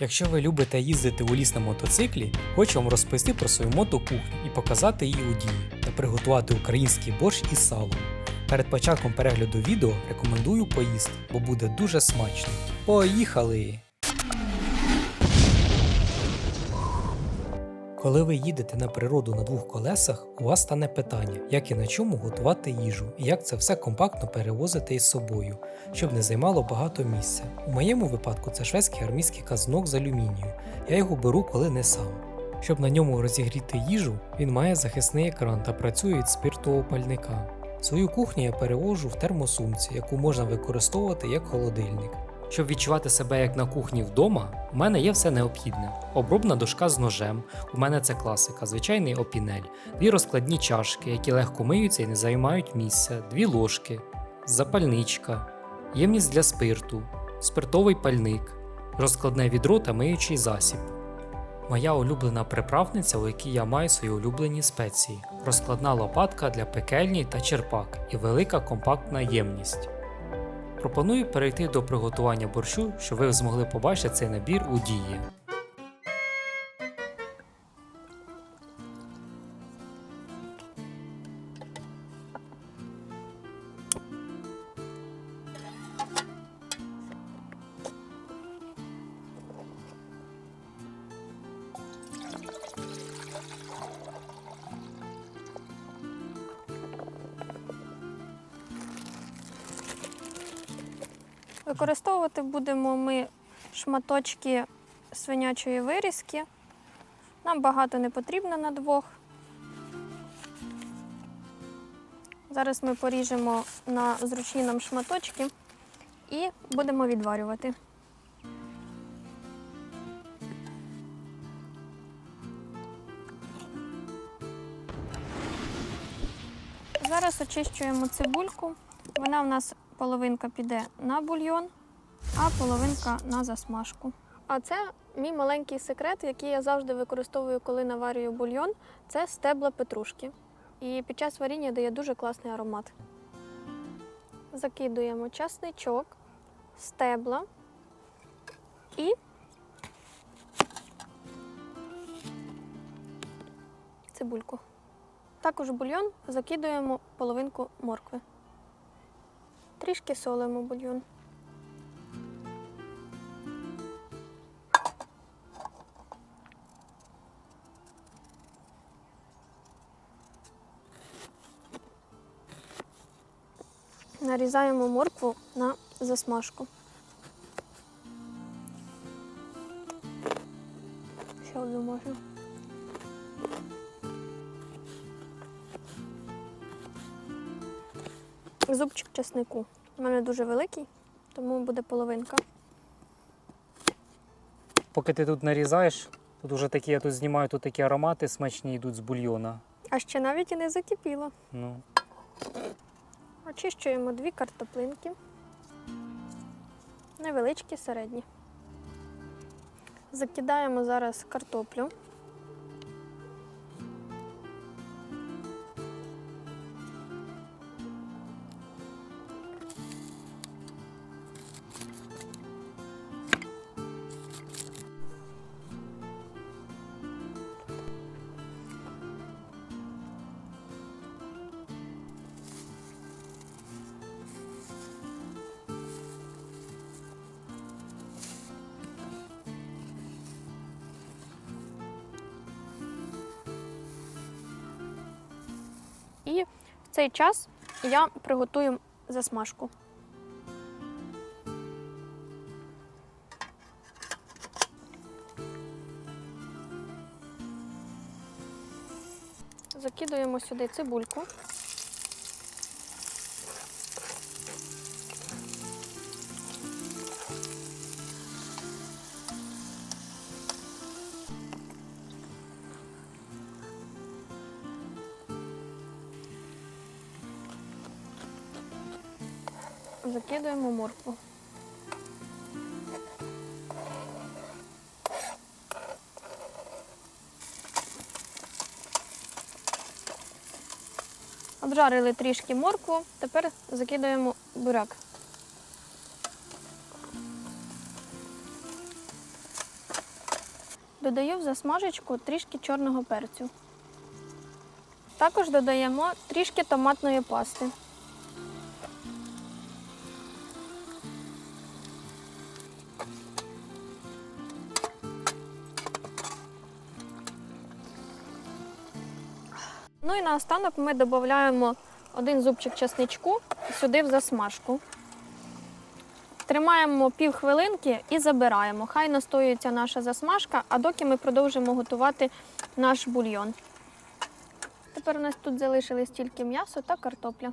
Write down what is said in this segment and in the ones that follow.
Якщо ви любите їздити у ліс на мотоциклі, хочу вам розповісти про свою мотокухню і показати її у дії та приготувати український борщ із салом. Перед початком перегляду відео рекомендую поїсти, бо буде дуже смачно. Поїхали! Коли ви їдете на природу на двох колесах, у вас стане питання, як і на чому готувати їжу, і як це все компактно перевозити із собою, щоб не займало багато місця. У моєму випадку це шведський армійський казанок з алюмінію. Я його беру, коли не сам. Щоб на ньому розігріти їжу, він має захисний екран та працює від спиртового пальника. Свою кухню я перевожу в термосумці, яку можна використовувати як холодильник. Щоб відчувати себе як на кухні вдома, у мене є все необхідне: обробна дошка з ножем, у мене це класика, звичайний опінель, дві розкладні чашки, які легко миються і не займають місця, дві ложки, запальничка, ємність для спирту, спиртовий пальник, розкладне відро та миючий засіб. Моя улюблена приправниця, у якій я маю свої улюблені спеції, розкладна лопатка для пекельні та черпак і велика компактна ємність. Пропоную перейти до приготування борщу, щоб ви змогли побачити цей набір у дії. Використовувати будемо ми шматочки свинячої вирізки. Нам багато не потрібно на двох. Зараз ми поріжемо на зручні нам шматочки і будемо відварювати. Зараз очищуємо цибульку. Вона в нас половинка піде на бульйон, а половинка на засмажку. А це мій маленький секрет, який я завжди використовую, коли наварюю бульйон. Це стебла петрушки. І під час варіння дає дуже класний аромат. Закидуємо часничок, стебла і цибульку. Також в бульйон закидуємо половинку моркви. Трішки солимо бульйон. Нарізаємо моркву на засмажку. Ще одну можна. Зубчик чеснику. У мене дуже великий, тому буде половинка. Поки ти тут нарізаєш, тут уже такі, я тут знімаю, тут такі аромати смачні йдуть з бульйона. А ще навіть і не закипіло. Ну, Очищуємо дві картоплинки. Невеличкі, середні. Закидаємо зараз картоплю. Цей час я приготую засмажку. Закидуємо сюди цибульку. Закидуємо моркву. Обжарили трішки моркву, тепер закидаємо буряк. Додаю в засмажечку трішки чорного перцю. Також додаємо трішки томатної пасти. Ну і наостанок ми додаємо один зубчик чесничку сюди в засмажку. Тримаємо пів хвилинки і забираємо. Хай настоюється наша засмажка, а доки ми продовжимо готувати наш бульйон. Тепер у нас тут залишились тільки м'ясо та картопля.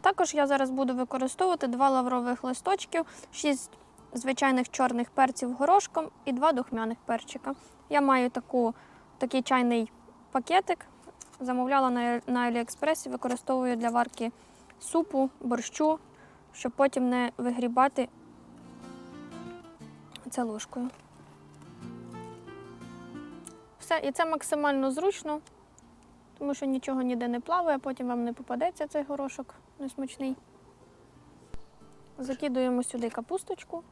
Також я зараз буду використовувати два лаврових листочків, шість звичайних чорних перців горошком і два духмяних перчика. Я маю таку, такий чайний пакетик. Замовляла на, Аліекспресі, використовую для варки супу, борщу, щоб потім не вигрібати це ложкою. Все, і це максимально зручно, тому що нічого ніде не плаває, потім вам не попадеться цей горошок несмачний. Закидуємо сюди капусточку.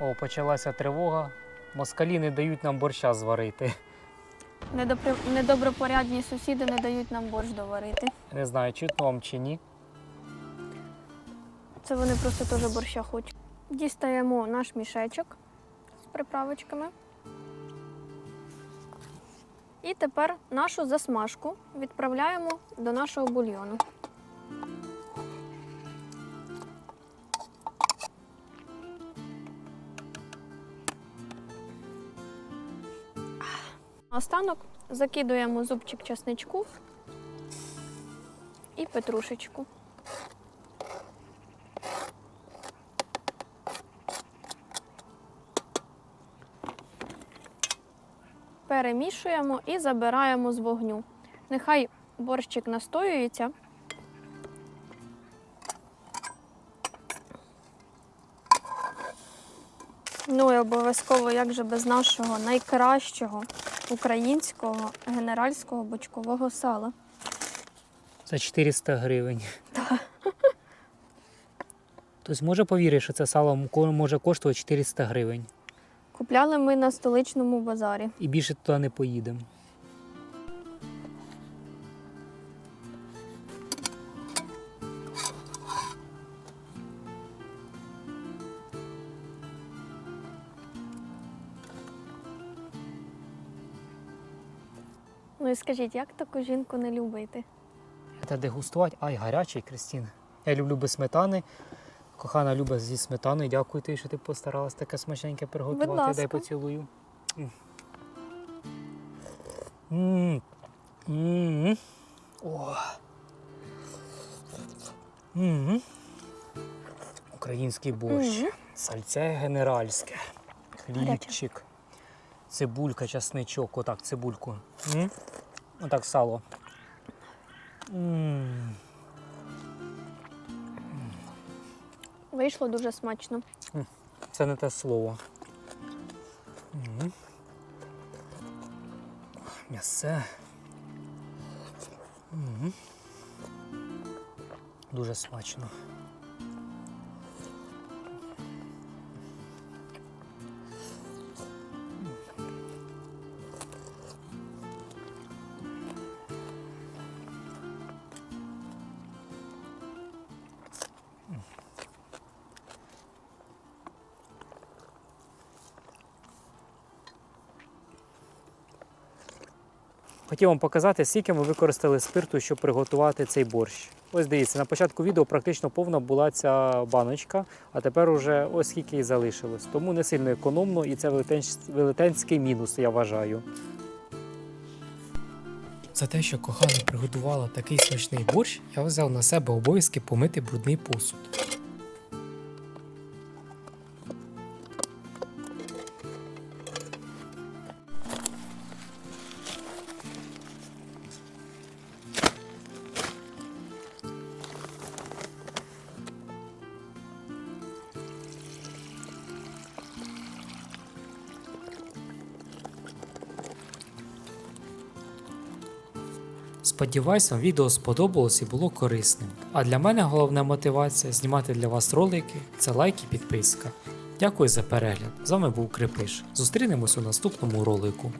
О, почалася тривога. Москалі не дають нам борща зварити. Недопри... Недобропорядні сусіди не дають нам борщ доварити. Не знаю, чутно вам чи ні. Це вони просто теж борща хочуть. Дістаємо наш мішечок з приправочками. І тепер нашу засмажку відправляємо до нашого бульйону. Останок закидуємо зубчик чесничку і петрушечку. перемішуємо і забираємо з вогню. Нехай борщик настоюється. Ну і обов'язково, як же без нашого найкращого українського генеральського бочкового сала. За 400 гривень. Так. Тобто може повірити, що це сало може коштувати 400 гривень. Купляли ми на столичному базарі. І більше туди не поїдемо. Ну і скажіть, як таку жінку не любити? Це дегустувати. Ай, гарячий, Кристина. Я люблю без сметани. Кохана любить зі сметаною. Дякую тобі, що ти постаралась таке смачненьке приготувати. ласка. Дай поцілую. М. М. О. М. Український борщ. Сальце генеральське. Хлібчик. Цибулька, часничок. Отак, цибульку. М? Отак сало. М. Вийшло дуже смачно. Це не те слово. Мгм. М'ясе. Мгм. Дуже смачно. Хотів вам показати, скільки ми використали спирту, щоб приготувати цей борщ. Ось дивіться, на початку відео практично повна була ця баночка, а тепер уже ось скільки і залишилось. Тому не сильно економно і це велетенський мінус, я вважаю. За те, що кохана приготувала такий смачний борщ, я взяв на себе обов'язки помити брудний посуд. Сподіваюсь, вам відео сподобалось і було корисним. А для мене головна мотивація знімати для вас ролики це лайк і підписка. Дякую за перегляд. З вами був Крипиш. Зустрінемось у наступному ролику.